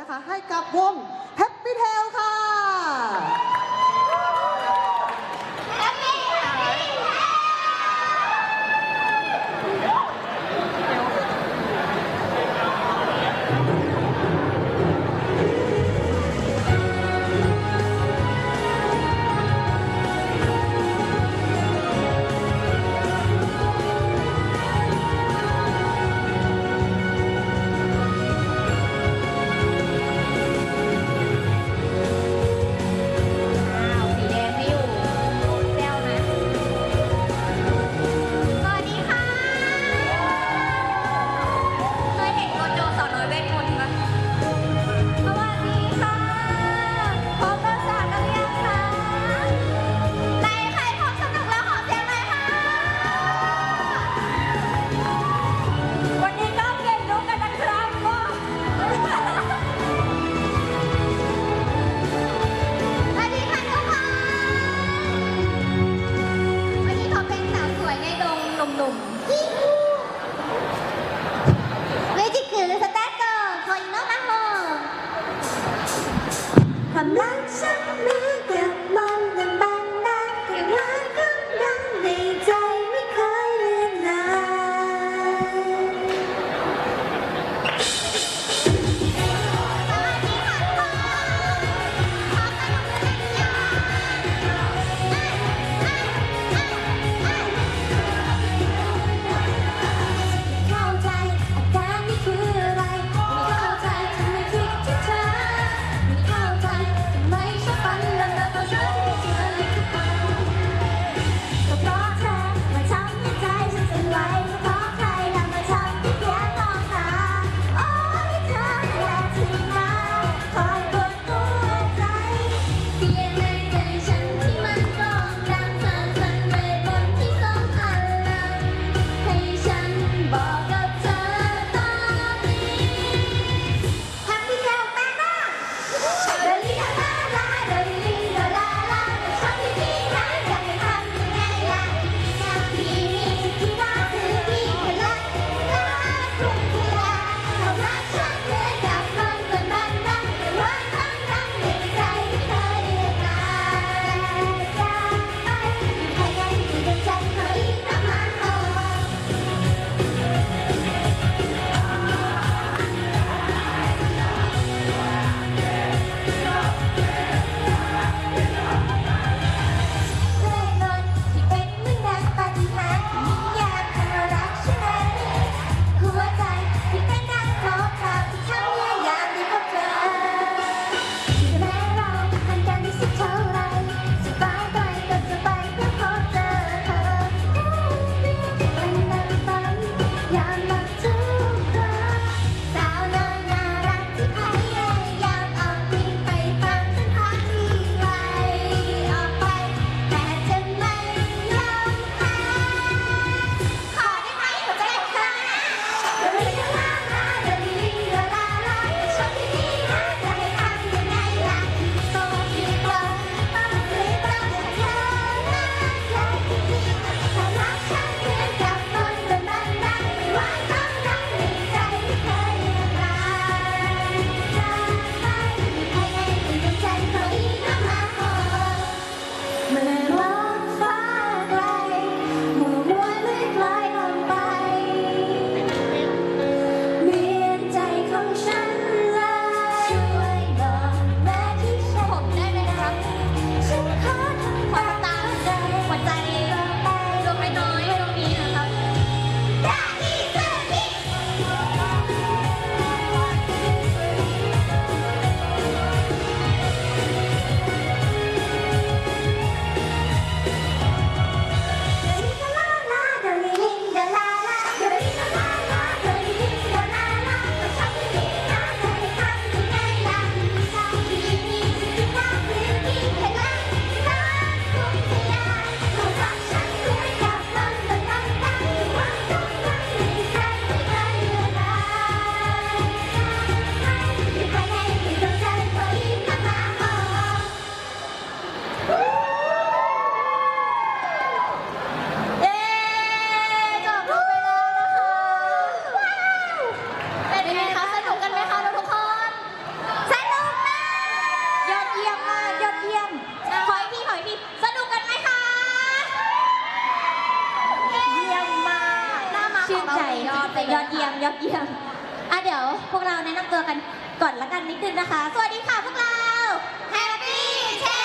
นะคะ ให้กับวง Happy Tail ค่ะ ใจยอดไปเลยยอดเยี่ยมยอดเยี่ยมอะเดี๋ยว พวกเราแนะนำตัวกันก่อนละกันนิดนึงนะคะ สวัสดีค่ะพวกเรา Happy Tail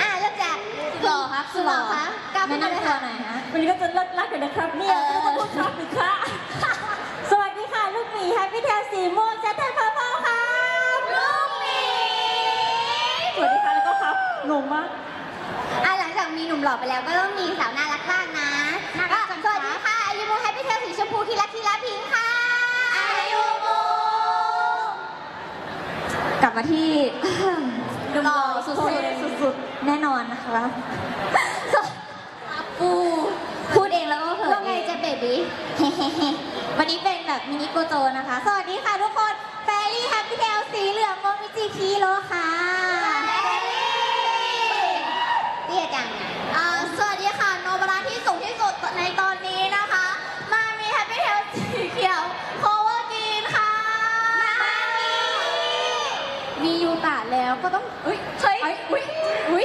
อะเริ่มจากหล่อครับสุดหล่อคะก้าวแนะเข้ามาเลยนำตัวค่ะ หน่อยฮะ วันนี้ก็จะเลิศลักกันนะครับเนี่ยเออก็ต้องชอบอีกค่ะสวัสดีค่ะ ลูกหมีแฮปปี้เทลสีม่วงแจ๊ดแทนพาพาค่ะลูกหมี สวัสดีค่ะแล้วก็ครับงงมากอะ หลังจากมีหนุ่มหล่อไปแล้วก็ต้องมีสาวน่ารักบ้างนะก็สวัสดีค่ะอายุโมแฮปปี้เทลสีชมพูคิรักคิราพิงค์ค่ะอายุโมกลับมาที่หล่อสุดสุดๆแน่นอนนะคะปูพูดเองแล้วก็เขินว่าไงเองจะเบบี้ วันนี้เป็นแบบมินิโกโจนะคะ สวัสดีค่ะทุกคน แฟรี่แฮปปี้เทลสีเหลืองโมมิจิคีโรค่ะ เรียกจังอ่าสวัสดีค่ะ โนบราที่สูงที่สุดในตอนนี้นะคะ มามีแฮปปี้เทลสีเขียวโคเวอร์กีนค่ะมียูตะแล้วก็ต้องเฮ้ยเฮ้ยอุ้ยอุ้ย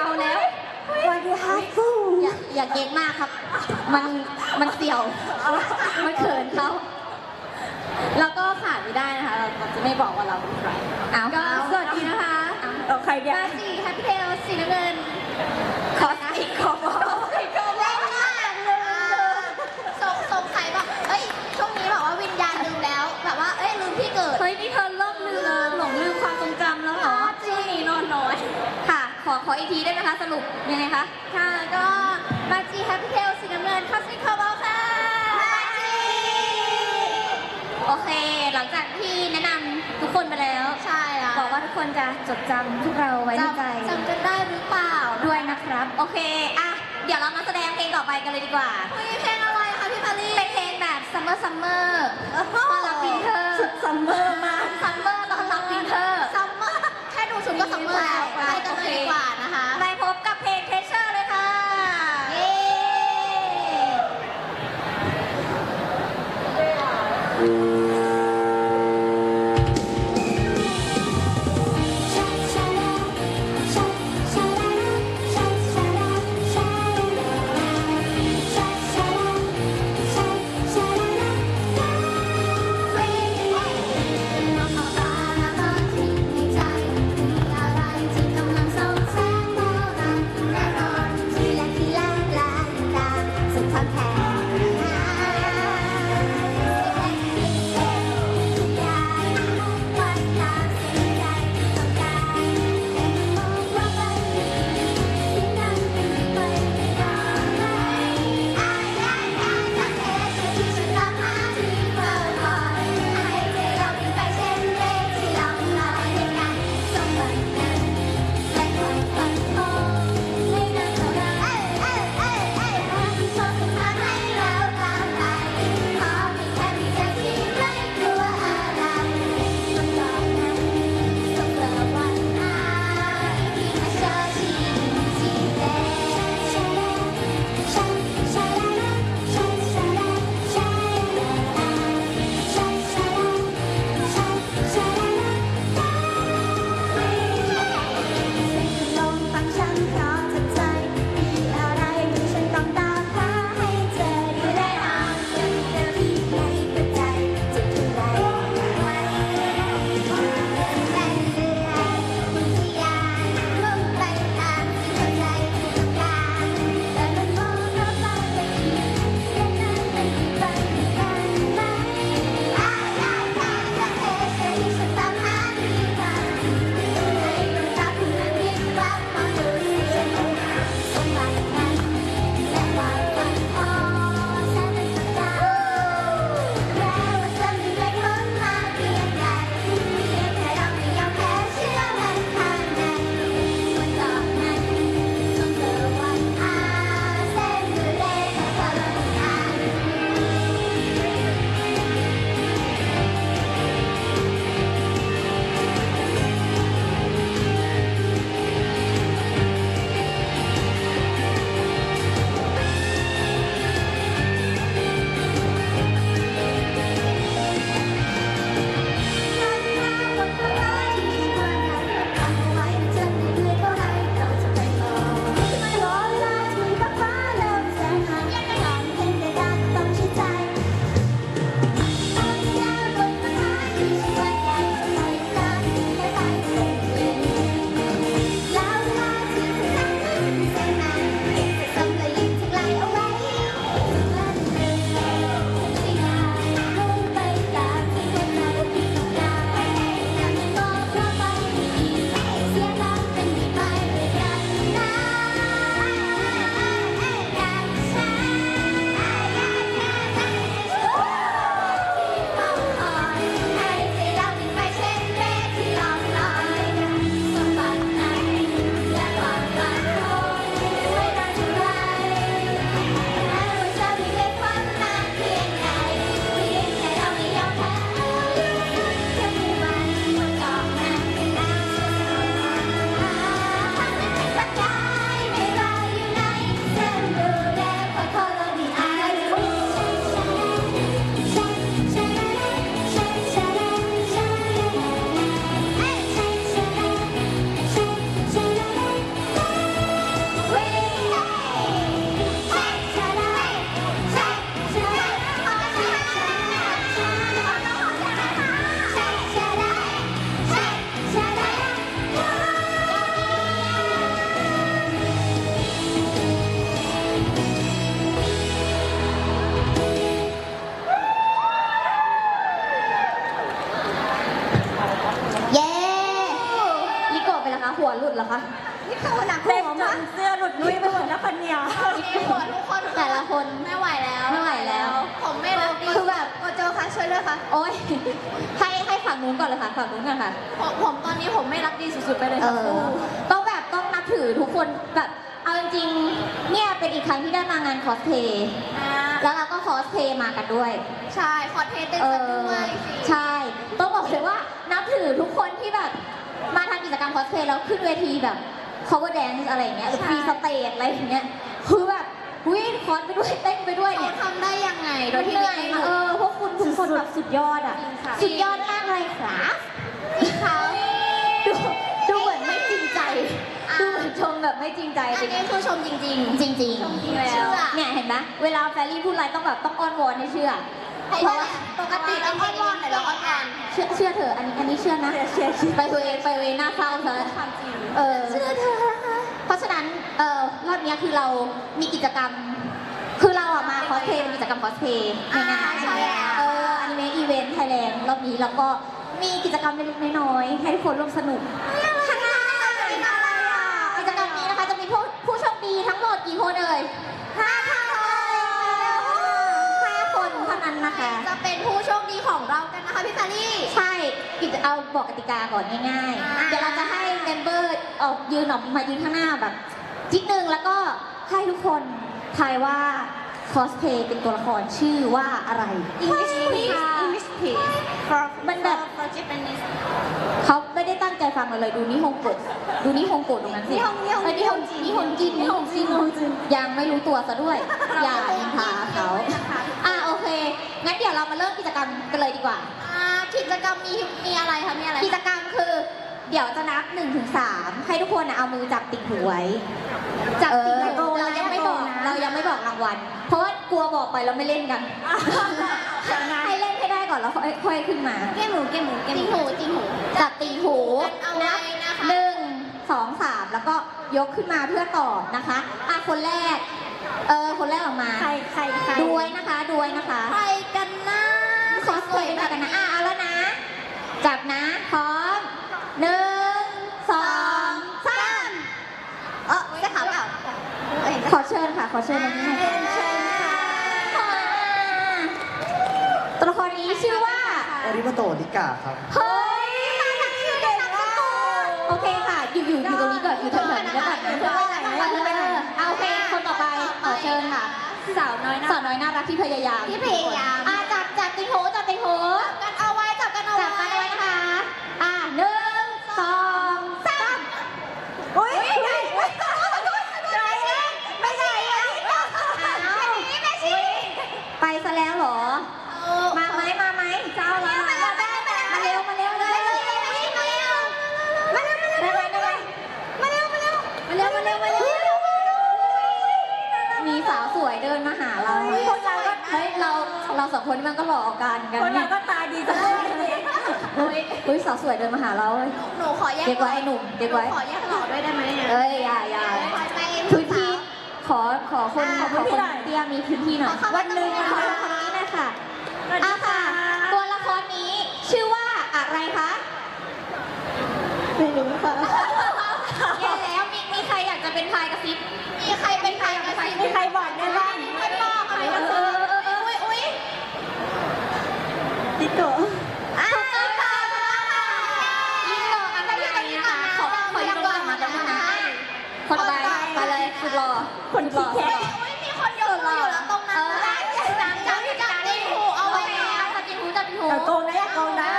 เอาแล้วสวัสดีค่ะฟูอย่าอย่าเก่งมากครับ มันมันเสี่ยว มันเขินเขาแล้วก็ขาดไม่ได้นะคะ เราจะไม่บอกว่าเราเป็นใครเอาก็เอาสวัสดีนะคะ เอาใครเดียวมาสีแฮปปี้เทลสีน้ำเงิน ขออีกขอบอกเล่นมากเลยสงสงสัยแบบเอ้ย ช่วงนี้แบบว่าวิญญาณลืมแล้ว แบบว่า เอ้ย ลืมที่เกิด เฮ้ยนี่เธอเริ่มลืมหลงลืมความทรงจำแล้วเหรอจริงนอนน้อย ค่ะ ขอขออีกทีได้ไหมคะ สรุปยังไงคะ ค่ะ ก็มาจีแฮปปี้เทลสีน้ำเงินคอสมิคคาร์บอลค่ะมาจีโอเค หลังจากที่แนะนำทุกคนไปแล้ว ใช่ แล้วบอกว่าทุกคนจะจดจำพวกเราไว้ในใจ จำจำกันได้หรือเปล่าด้วยนะครับ โอเค อะ เดี๋ยวเรามาแสดงเพลงต่อไปกันเลยดีกว่ามีเพลงอะไรคะพี่พารีเป็นเพลงแบบ summer summer ต้อนรับวินเทอร์สุดซัมเมอร์มาก summer ต้อนรับวินเทอร์ซัมเมอร์ แค่ดูชุดก็ซัมเมอร์แล้วไปกันเลยดีกว่านะคะ ไป นี่เขาหนักเต็มหัวจมากนเสื้อหลุดลุยไปหมดแล้วคนเดียวนี่หัวทุกคนแต่ละคนไม่ไหวแล้วไม่ไหวแล้ว ผมไม่รับดีคือแบบ โกโจคะช่วยด้วยค่ะโอ๊ย ให้ให้ฝั่งนู้นก่อนเลยค่ะฝั่งนู้นก่อนค่ะ ผมผมตอนนี้ผมไม่รับดีสุดๆไปเลยเอค่ะอต้องแบบต้องนับถือทุกคนแบบเอาจริงๆเนี่ยเป็นอีกครั้งที่ได้มางานคอสเพลย์อ่าแล้วเราก็คอสเพลย์มากันด้วย ใช่ คอเทสเต้นเอกันอด้วยสิ ใช่ ต้องบอกเลยว่านับถือทุกคนที่แบบมาทำ กิจกรรมคอสเพลย์แล้วขึ้นเวทีแบบ cover dance อะไรอย่างเงี้ยหรือใช่ฟรีสเตจอะไรอย่างเงี้ยคือแบบวิ่งคอสไปด้วยเต้นไปด้วยเขาเนี่ย ทำได้ยังไง โดโดยยที่ที่ไม่เหนื่อยได้เออพวกคุณทุกคนแบบสุดยอดอะ จริงค่ะ สุดยอดมากเลยครับที่เขาดูดูเหมือนไม่จริงใจ ดูเหมือนชมแบบไม่จริงใจอันจริงนี้คือชมจริง จริงจริงชมจริงแล้วเชื่อเนี่ยเห็นไหมเวลาแฟรี่พูดอะไรต้องแบบต้องอ้อนวอนให้เชื่อๆ เพราะว่าปกติเราอ้อนวอนแต่เราอ้อนวอนเชื่อเชื่อเถอะอันนี้อันนี้เชื่อนะเชื่อเชื่อไปตัวเองไปตัวเองหน้าเศร้าซะความจริงเออเชื่อเธอนะคะเพราะฉะนั้นเออรอบเนี้ยคือเรามีกิจกรรม คือเราอะมาคอสเพลย์เป็นกิจกรรมคอสเพลย์ในงานอ่าใช่แล้ว เอออนิเมะอีเวนต์ไทยแลนด์รอบนี้แล้วก็มีกิจกรรมเล็กๆน้อยๆให้ทุกคนร่วมสนุก ข้างหน้ากิจกรรมนี้นะคะจะมีผู้ผู้โชคดีทั้งหมดกี่คนเอ่ยห้าค นั้นนะคะ จะเป็นผู้โชคดีของเรากันนะคะพี่ซารี่ ใช่กิจเอาบอกกติกาก่อนง่ายอ่า ๆ เดี๋ยวเราจะให้เมมเบอร์ออกยืนออกมายืนข้างหน้าแบบจิกหนึ่งแล้วก็ให้ทุกคนทายว่าคอสเพย์เป็นตัวละครชื่อว่าอะไร English please English please for มันแบบ for Japanese เขาไม่ได้ตั้งใจฟังเราเลยดูนิฮงโกะดูนิฮงโกะตรงนั้นสินิฮงนิฮงเอ้ยนิฮงนิฮงจินนิฮงจินยังไม่รู้ตัวซะด้วย อย่านินทาเขาอะโอเค งั้นเดี๋ยวเรามาเริ่มกิจกรรมกันเลยดีกว่า อ่ากิจกรรมมีมีอะไรคะมีอะไรกิจกรรมคือ เดี๋ยวจะนับ1นถึงสให้ทุกคนนะเอามือจับติ่งหูไว้จับเอติดอโกเรายังไม่บอกนะเรายังไม่บอกรางวัล เพราะว่ากลัวบอกไปเราไม่เล่นกัน ให้เล่นให้ได้ก่อนแล้วค่อยค่อยขึ้นมา เก้หมูเก้หมูเก้หมูจริงหูจริงหูจับติ่งหูกันเอาไว้นะคะ หนึ่งสองสามแล้วก็ยกขึ้นมาเพื่อตอบนะคะอะคนแรก เออ คนแรกออกมา ใครใครใครด้วยนะคะ ด้วยนะคะ ใครกันนะคอสเพลย์ด้วยกันนะ อะเอาแล้วนะ จับนะพร้อมหนึ่งสองสามเออจะขาวเปล่าเอ้ยขอเชิญค่ะ ขอเชิญตรงนี้หน่อยเชิญค่ะตัวละครนี้ชื่อว่าโอริโมโตะนิกาครับ เฮ้ย มาจากชื่อเก่งมากโอเคค่ะ อยู่อยู่อยู่ตรงนี้ก่อน อยู่แถวๆนี้ก่อนนะเดี๋ยวไปไหนนะเออเออเอาโอเคคนต่อไปขอเชิญค่ะ สาวน้อยนะสาวน้อยน่ารักที่พยายามที่พยายามอะจับจับติงหูจับติงหูกันเอาไว้จับกันเอาจับไว้กันไว้นะคะอะหนึ่งสองสาม อุ้ย ไม่ใช่ไปซะแล้วเหรอ มาไหมมาไหมเจ้าละมาเร็วมาเร็วเลยได้ไหมได้ไหมมาเร็วมาเร็วมาเร็วมาเร็วมาเร็วมีสาวสวยเดินมาหาเราพวกเราก็เฮ้ยเราเราสอง คนนี่มันก็หลอกกันกันคนเนี่เรายก็ตาดีจังเลยเฮ้ยเฮ้ยสาวสวยเดินมาหาเราเว้ยหนูขอแยกเด็กไว้ไอ้หนุ่มเด็กไว้ขอแยกหล่อด้วยได้ไหมเนี่ยเอ้ยอย่าอย่าไปพื้นที่ขอขอคนขอคนเตี้ยมีพื้นที่หน่อย วันหนึ่งขอคนนี้หนะคะอะค่ะ ตัวละครนี้ชื่อว่าอะไรคะไม่รู้ค่ะแย่แล้วมีมีใครอยากจะเป็นพายกระซิบมีใครเป็นใครกันใครมีใครบอกได้บ้าง ไม่บอกอะไรกันเอออุ้ยอุ้ย ติโกะ อ่าค่ะ ยิงต่อกันไปยังไงนะคะขอขอยิงต่อมาจากนั้นนะคนไปไปเลย สุดหล่อคนขี้แค่อุ้ยมีคนยกมืออยู่แล้วตรงนั้นนะจับจับจับติ่งหูเอาเอาไว้ไว้แล้วจับจิงหูจับจิงหูอย่าโกงนะอย่าโกงนะ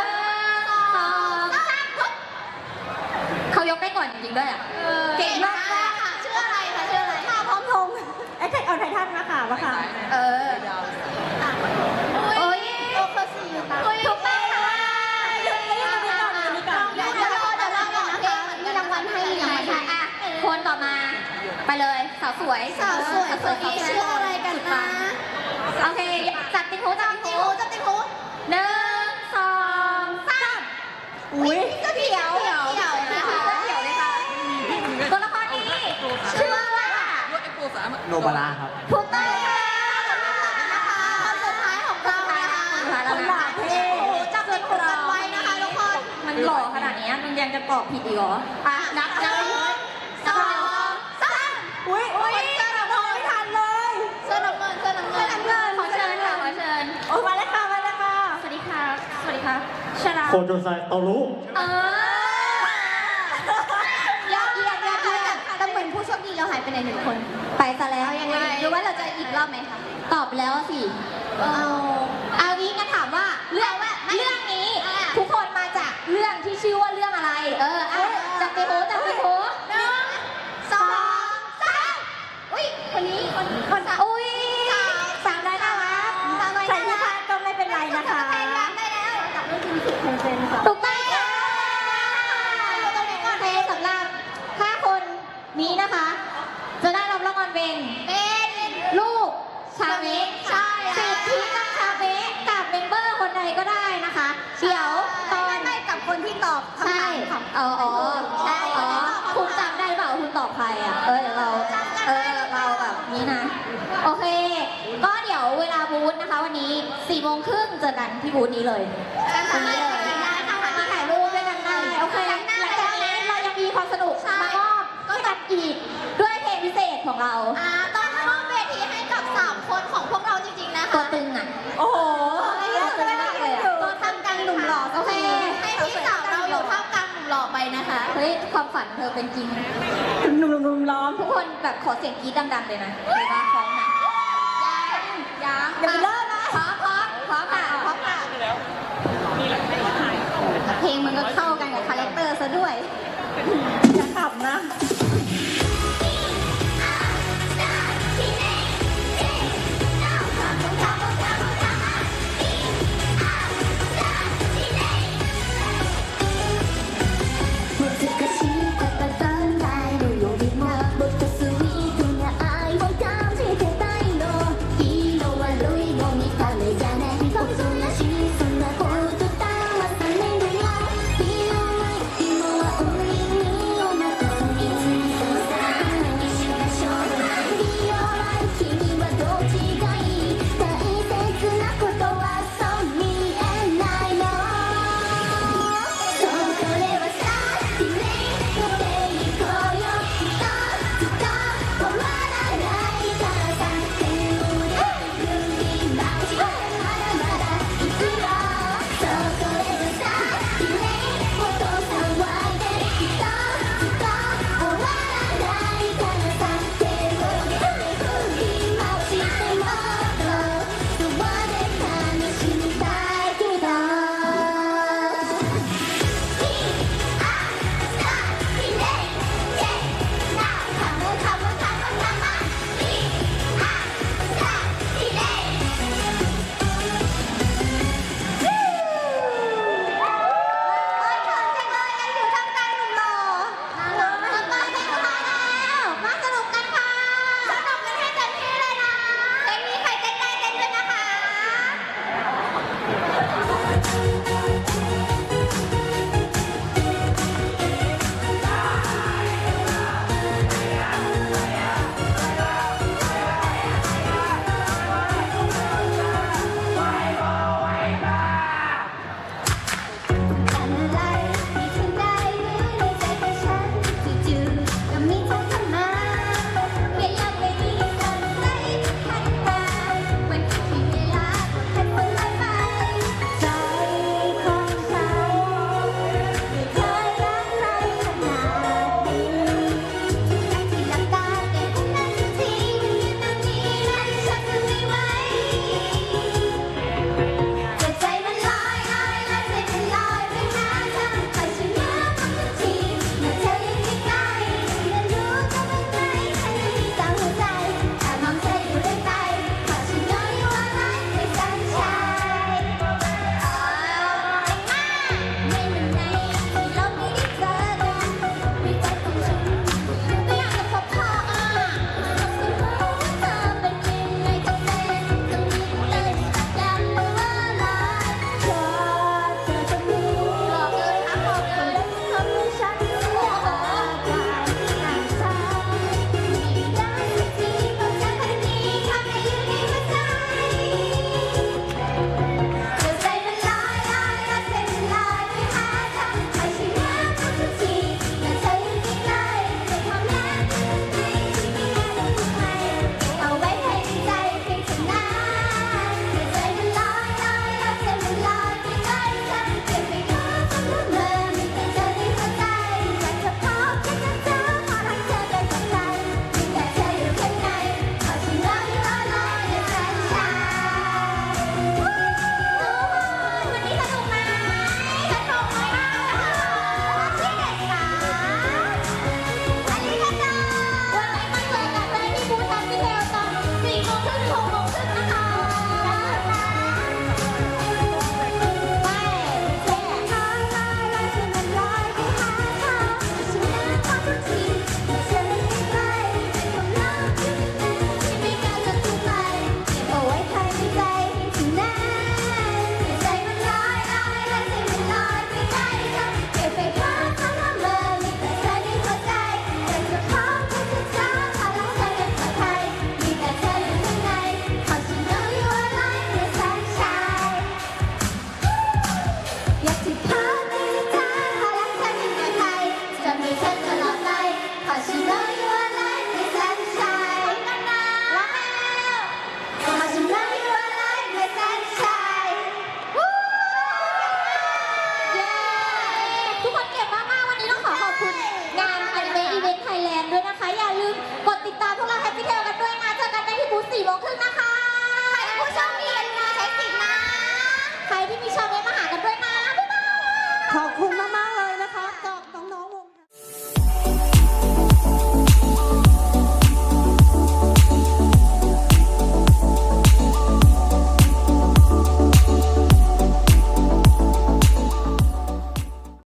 สองเขายกได้ก่อนจริงๆด้วยอะเก่งมากค่ะชื่ออะไรคะชื่ออะไรค่ะพร้อมพงษ์ไอ้ไทยเอาไททันมาค่ะมาค่ะเออ ไปเลยสาวสวยสาวสวยคนนี้ชื่ออะไรกันนะโอเคจับติงหูจับติติงงหูหูจะติงหูหนึ่งสองสามอุ้ยเสื้อเขียวเขียวเขียวนะคะเขียวเลยค่ะตัวละครนี้ชื่อว่าโนบาระครับถูกต้องค่ะนะคะคนสุดท้ายของเรานะคะคนหล่อเท่จับติงหูกันไว้นะคะทุกคนมันหล่อขนาดนี้มันยังจะตอบผิดอีกเหรออะนับนับ โตไซโตรู้เออยอดเยี่ยมยอดเยี่ยมแต่เหมือนผู้โชคดีเราหายไปไหนหนึ่งคน ไปซะแล้วเอายังไงหรือว่าเราจะอีกรอบไหมคะตอบแล้วสิเอาเอางี้งั้นถามว่าเรื่องเรื่องนี้ทุกคนมาจากเรื่องที่ชื่อว่าเรื่องอะไร เอออะจับไปโหจับไปโหหนึ่งสองสามอุ้ยคนนี้คนคนอุ้ยสามได้น่ารักสามใครที่พลาดก็ไม่เป็นไรนะคะ จับมือถือเซ็นค่ะถูกต้องค่ะตรงนี้ก่อนเทสำหรับห้าคนนี้นะคะ จะได้รับรางวัลเป็นเป็นลูกชาเมะใช่สิทธิตั้งชาเมะกับเมมเบอร์คนใดก็ได้นะคะ เดี๋ยวตอนไม่กับคนที่ตอบคำใช่ถามของอ๋ออ๋อใช่อ๋อคุณจำได้เปล่าว่าคุณตอบใครอะเออเดี๋ยวเราเออเราแบบนี้นะ โอเค ก็เดี๋ยวเวลา บูธนะคะ วันนี้4โมงครึ่งเจอกันที่บูธนี้เลยตรงนี้เลยได้ค่ะมาถ่ายรูปด้วยกันได้โอเคหลังจากนี้เรายังมีความสนุกมามอบให้กันอีกด้วยเพลงพิเศษของเราอ่าต้องมอบเวทีให้กับสามคนของพวกเราจริงๆนะตัวคะตึงอะโอ้โหตัวตึงมากเลยอะตัวทำกลางหนุ่มหล่อโอเคให้พี่สาวเราอยู่ท่ามกลางหนุ่มหล่อไปนะคะเฮ้ยความฝันเธอเป็นจริงหนุ่มๆรุมล้อมทุกคนแบบขอเสียงกรี๊ดดังๆเลยนะเดี๋ยวว่าพร้อมนะ ยังเดี๋ยวไปเริ่มนะพร้อมพร้อมพร้อมค่ะพร้อมค่ะเพลงมันก็เข้ากันกับคาแรคเตอร์ซะด้วย อย่าขับนะ